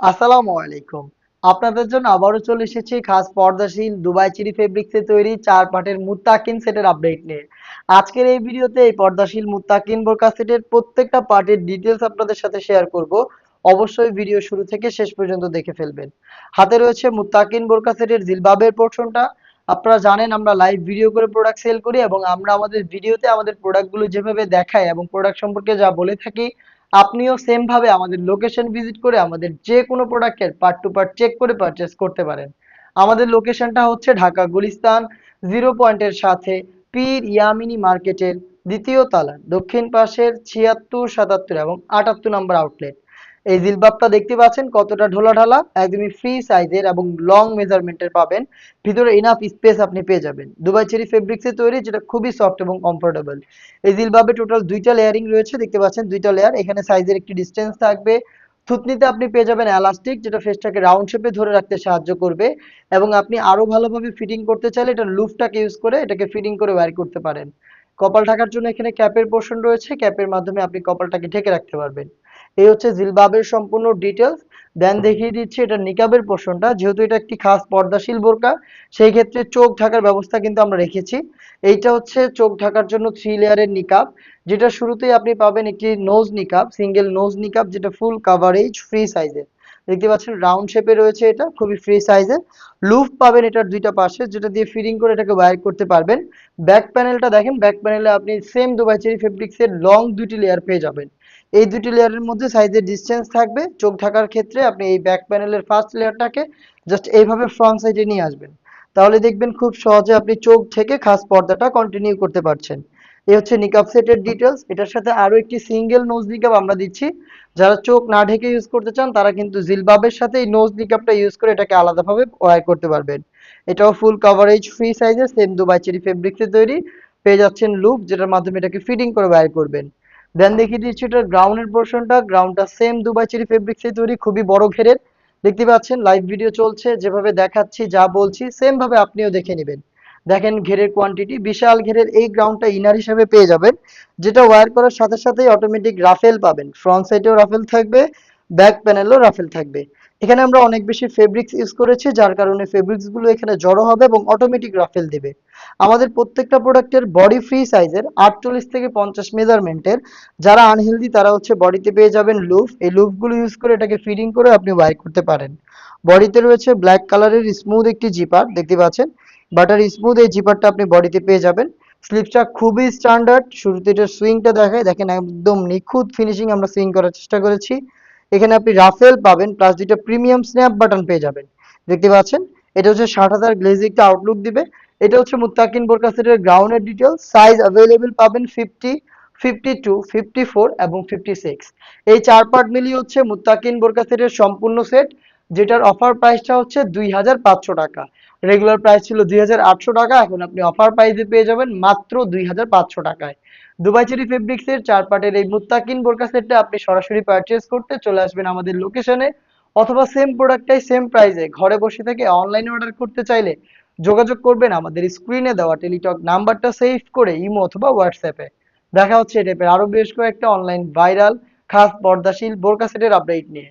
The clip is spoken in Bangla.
আসসালামু আলাইকুম। আপনাদের জন্য আবারও চলে এসেছি খাস পর্দাশীল দুবাই চিরি ফেব্রিক্সে তৈরি চার পাটের মুত্তাকিন সেটের আপডেট নিয়ে। আজকের এই ভিডিওতে এই পর্দাশীল মুত্তাকিন বোরকা সেটের প্রত্যেকটা পার্টের ডিটেলস আপনাদের সাথে শেয়ার করব। অবশ্যই ভিডিও শুরু থেকে শেষ পর্যন্ত দেখে ফেলবেন। হাতে রয়েছে মুত্তাকিন বোরকা সেটের জিলবাবের পোর্শনটা। আপনারা জানেন আমরা লাইভ ভিডিও করে প্রোডাক্ট সেল করি এবং আমরা আমাদের ভিডিওতে আমাদের প্রোডাক্টগুলো যেভাবে দেখাই এবং প্রোডাক্ট সম্পর্কে যা বলে থাকি আপনিও সেমভাবে আমাদের লোকেশন ভিজিট করে আমাদের যে কোনো প্রোডাক্টের পার্ট টু পার্ট চেক করে পারচেস করতে পারেন। আমাদের লোকেশনটা হচ্ছে ঢাকা গুলিস্তান জিরো পয়েন্টের সাথে পীর ইয়ামিনি মার্কেটের দ্বিতীয় তালা, দক্ষিণ পাশের ছিয়াত্তর সাতাত্তর এবং আটাত্তর নম্বর আউটলেট এই জিলবাবটা দেখতে পাচ্ছেন কতটা ঢোলা ঢালা একদমই ফ্রি সাইজের এবং লং মেজারমেন্টের পাবেন। ভিতরে ইনাফ স্পেস আপনি পেয়ে যাবেন। দুবাই চেরি ফেব্রিক্সে তৈরি, যেটা খুবই সফট এবং কমফোর্টেবল এই জিলবাবে টোটাল দুইটা লেয়ারিং রয়েছে, দেখতে পাচ্ছেন দুইটা লেয়ার এখানে সাইজের একটি ডিস্টেন্স থাকবে। থুতনিতে আপনি পেয়ে যাবেন এলাস্টিক যেটা ফেসটাকে রাউন্ড শেপে ধরে রাখতে সাহায্য করবে। এবং আপনি আরও ভালোভাবে ফিটিং করতে চাইলে এটা লুফটাকে ইউজ করে এটাকে ফিটিং করে ওয়্যার করতে পারেন। কপাল ঢাকার জন্য এখানে ক্যাপের পোর্শন রয়েছে। ক্যাপের মাধ্যমে আপনি কপালটাকে ঢেকে রাখতে পারবেন। এই হচ্ছে জিলবাবের সম্পূর্ণ ডিটেলস দেন দেখিয়ে দিচ্ছি এটা নিকাবের পোর্শনটা যেহেতু এটা একটি খাস পর্দাশীল বোরকা, সেই ক্ষেত্রে চোখ ঢাকার ব্যবস্থা কিন্তু আমরা রেখেছি। এইটা হচ্ছে চোখ ঢাকার জন্য থ্রি লেয়ারের নিকাব, যেটা শুরুতেই আপনি পাবেন একটি নোজ নিকাব সিঙ্গেল নোজ নিকাব, যেটা ফুল কাভারেজ ফ্রি সাইজের দেখতে পাচ্ছেন রাউন্ড শেপে রয়েছে এটা, খুবই ফ্রি সাইজের লুফ পাবেন এটার দুইটা পাশে, যেটা দিয়ে ফিটিং করে এটাকে ওয়্যার করতে পারবেন। ব্যাক প্যানেলটা দেখেন ব্যাক প্যানেলে আপনি সেম দুবাই চেরি ফেব্রিক্সের লং দুটি লেয়ার পেয়ে যাবেন। এই দুটি লেয়ারের মধ্যে সাইজের ডিসটেন্স থাকবে, চোখ ঢাকার ক্ষেত্রে আপনি এই ব্যাক প্যানেলের ফার্স্ট লেয়ারটাকে জাস্ট এইভাবে ফ্রন্ট সাইডে নিয়ে আসবেন। তাহলে দেখবেন খুব সহজে আপনি চোখ থেকে খাস পর্দাটা কন্টিনিউ করতে পারছেন। এই হচ্ছে নিকাব সেটের ডিটেলস এটার সাথে আরও একটি সিঙ্গেল নোজ নিকাব আমরা দিচ্ছি। যারা চোখ না ঢেকে ইউজ করতে চান, তারা কিন্তু জিলবাবের সাথে এই নোজ নিকাবটা ইউজ করে এটাকে আলাদাভাবে ওয়্যার করতে পারবেন। এটাও ফুল কভারেজ ফ্রি সাইজের সেম দুবাই চেরি ফেব্রিক্সে তৈরি। পেয়ে যাচ্ছেন লুপ যেটার মাধ্যমে এটাকে ফিটিং করে ওয়্যার করবেন। দেন দেখিয়ে দিচ্ছি এটার গ্রাউন্ডের পোর্শনটা গ্রাউন্ডটা সেম দুবাই চেরি ফেব্রিক্সে তৈরি, খুবই বড় ঘেরের। দেখতে পাচ্ছেন লাইভ ভিডিও চলছে। যেভাবে দেখাচ্ছি, যা বলছি সেম ভাবে আপনিও দেখে নেবেন। দেখেন ঘেরের কোয়ান্টিটি বিশাল ঘেরের এই গ্রাউন্ডটা ইনার হিসেবে পেয়ে যাবেন, যেটা ওয়ার করার সাথে সাথেই অটোমেটিক রাফেল পাবেন। ফ্রন্ট সাইডেও রাফেল থাকবে ব্যাক প্যানেলও রাফেল থাকবে। এখানে আমরা অনেক বেশি ফেব্রিক্স ইউজ করেছি, যার কারণে ফেব্রিক্সগুলো এখানে জড়ো হবে এবং অটোমেটিক রাফেল দেবে। আমাদের প্রত্যেকটা প্রোডাক্টের বডি ফ্রি সাইজের আটচল্লিশ থেকে পঞ্চাশ মেজারমেন্টের যারা আনহেলদি তারা হচ্ছে বডিতে পেয়ে যাবেন লুফ এই লুফগুলো ইউজ করে এটাকে ফিডিং করে আপনি ওয়াই করতে পারেন। বডিতে রয়েছে ব্ল্যাক কালারের স্মুথ একটি জিপার দেখতে পাচ্ছেন? বাটার স্মুথ এই জিপারটা আপনি বডিতে পেয়ে যাবেন। স্লিপসটা খুবই স্ট্যান্ডার্ড শুরুতে এটা সুইংটা দেখায়, দেখেন একদম নিখুঁত ফিনিশিং আমরা সুইং করার চেষ্টা করেছি। এখানে আপনি রাফেল পাবেন প্লাস দুইটা প্রিমিয়াম স্ন্যাপ বাটন পেয়ে যাবেন। দেখতে পাচ্ছেন? এটা হচ্ছে ষাট হাজার গ্লেজিকটা আউটলুক দিবে। এটা হচ্ছে মুত্তাকিন বোরকা সেটের গ্রাউন্ডের ডিটেল সাইজ অ্যাভেলেবেল পাবেন fifty fifty two fifty four এবং ফিফটি সিক্স এই চার পার্ট মিলিয়ে হচ্ছে মুত্তাকিন বোরকা সেটের সম্পূর্ণ সেট যেটার অফার প্রাইসটা হচ্ছে দুই হাজার পাঁচশো টাকা। রেগুলার প্রাইস ছিল দুই হাজার আটশো টাকা, এখন আপনি অফার প্রাইসে পেয়ে যাবেন মাত্র দুই হাজার পাঁচশো টাকায়। দুবাই চেরি ফেব্রিক্সের চার পার্টের এই মুত্তাকিন বোরকা সেটটা আপনি সরাসরি পারচেজ করতে চলে আসবেন আমাদের লোকেশনে অথবা সেম প্রোডাক্টটাই সেম প্রাইসে ঘরে বসে থেকে অনলাইনে অর্ডার করতে চাইলে যোগাযোগ করবেন আমাদের স্ক্রিনে দেওয়া টেলিটক নাম্বারটা সেভ করে ইমো অথবা হোয়াটসঅ্যাপে দেখা হচ্ছে এই টাইপের আরও বেশ কয়েকটা অনলাইন ভাইরাল খাস পর্দাশীল বোরকা সেটের আপডেট নিয়ে।